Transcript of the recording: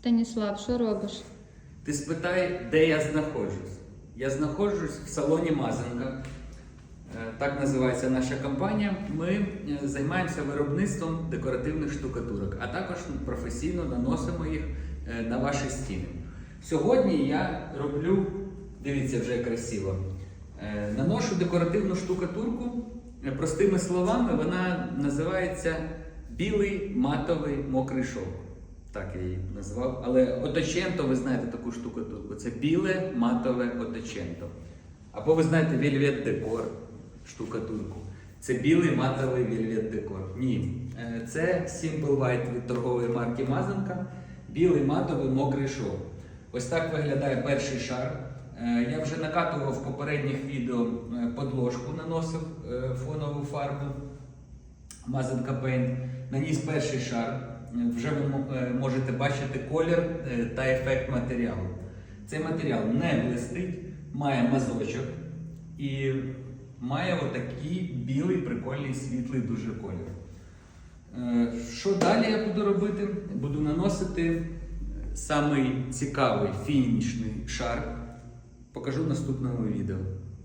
Станіслав, що робиш? Ти спитай, де я знаходжусь. Я знаходжусь в салоні Мазанка. Е, Так називається наша компанія. Ми е, займаємося виробництвом декоративних штукатурок, а також професійно наносимо їх е, на ваші стіни. Сьогодні я роблю, дивіться вже красиво, наношу декоративну штукатурку. Простими словами, вона називається білий матовий мокрий шовк. Так я її назвав. Але оточенто, ви знаєте таку штукатурку. Це біле матове оточенто. Або ви знаєте вельвет декор штукатурку. Це білий матовий вельвет декор. Ні. Е, Це Simple White від торгової марки Мазанка. Білий матовий мокрий шов. Ось так виглядає перший шар. Е, Я вже накатував в попередніх відео е, подложку, наносив фонову фарбу. Мазанка Paint. Наніс перший шар. Вже ви е, можете бачити колір е, та ефект матеріалу. Цей матеріал не блистить, має мазочок і має отакий білий, прикольний, світлий дуже колір. Е, Що далі я буду робити? Буду наносити самий цікавий фінішний шар. Покажу в наступному відео.